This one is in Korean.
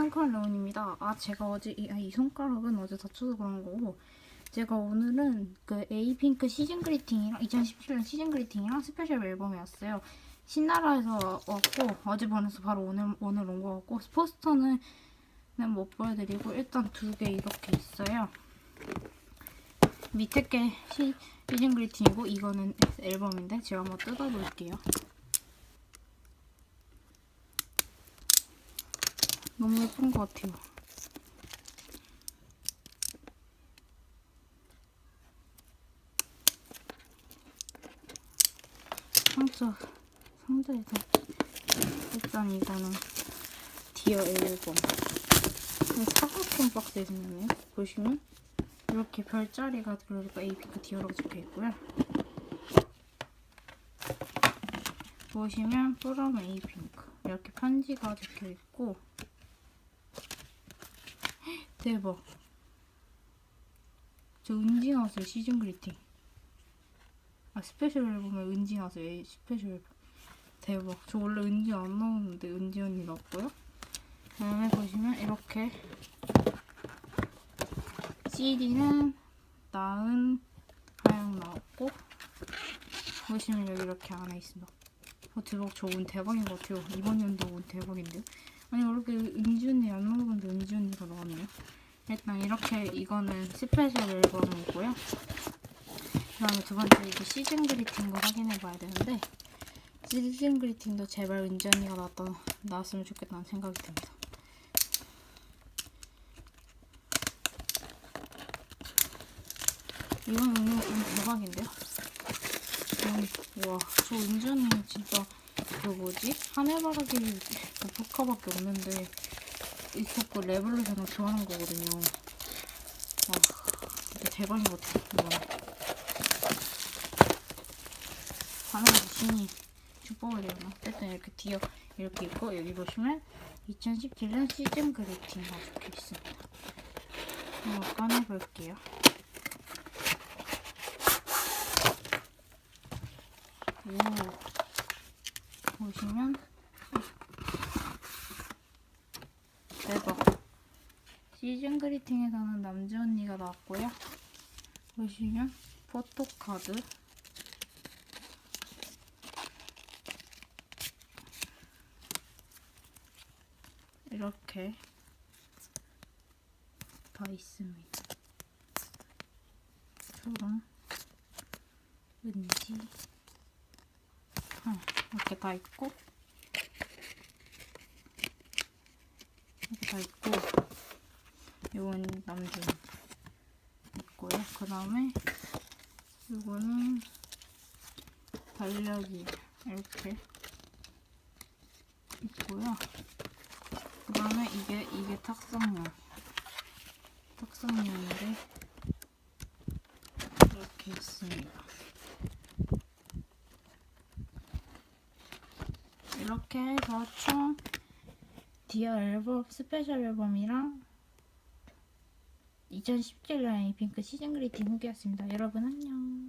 상큼한 레온입니다. 아 제가 어제 이, 아, 이 손가락은 어제 다쳐서 그런 거고 제가 오늘은 그 에이핑크 시즌 그리팅이랑 2017년 시즌 그리팅이랑 스페셜 앨범이 왔어요. 신나라에서 왔고 어제 보내서 바로 오늘 오늘 온 거 같고 포스터는 못 보여드리고 일단 두 개 이렇게 있어요. 밑에 게 시, 시즌 그리팅이고 이거는 앨범인데 제가 한번 뜯어볼게요. 너무 예쁜 것 같아요. 상자, 상자에서 일단 이거는 디어 앨범. 사각형 박스에 생겼네요. 보시면 이렇게 별자리가 들어있고 에이핑크 디어라고 적혀 있고요. 보시면 프롬 에이핑크 이렇게 편지가 적혀 있고 대박. 저 은지 나왔어요 시즌 그리팅. 아 스페셜 앨범에 은지 나왔어요 에이, 스페셜 앨범. 대박. 저 원래 은지 안 나오는데 은지 언니 나왔고요. 다음에 보시면 이렇게 CD는 나은 하양 나왔고 보시면 여기 이렇게 안에 있습니다. 어, 대박 저 운 대박인 것 같아요. 이번 연도 운 대박인데요. 아니 이렇게 은지 언니 안 나오는데 은지 언니가 나왔네요. 일단 이렇게 이거는 스페셜 앨범이고요. 그 다음에 두 번째 이제 시즌 그리팅도 확인해 봐야 되는데 시즌 그리팅도 제발 은지 언니가 나왔다 나왔으면 좋겠다는 생각이 듭니다. 이건 오늘 운 대박인데요. 음, 와, 저 은지 언니 진짜 그 뭐지 하늘바라기 그 포카밖에 없는데 있었고 레볼루션을 좋아하는 거거든요. 와, 진짜 대박인 것 같아. 이거는. 하늘바라기 신이 축복을 되나? 어쨌든 이렇게 뒤어 이렇게 있고 여기 보시면 2017년 시즌 그리팅가 적혀 있습니다. 한번 꺼내볼게요. 오 보시면 대박 시즌 그리팅에서는 남자 언니가 나왔고요. 보시면 포토카드. 이렇게 다 있습니다. 초롱 은지. 어, 이렇게 다 있고. 이렇게 다 있고 이건 남자 있고요. 그 다음에 이거는 달력이 이렇게 있고요. 그 다음에 이게 이게 탁상용 탁상용인데 이렇게 있습니다. 이렇게 해서 총 디어 앨범 스페셜 앨범이랑 2017년 에이핑크 시즌 그리팅 후기였습니다. 여러분 안녕.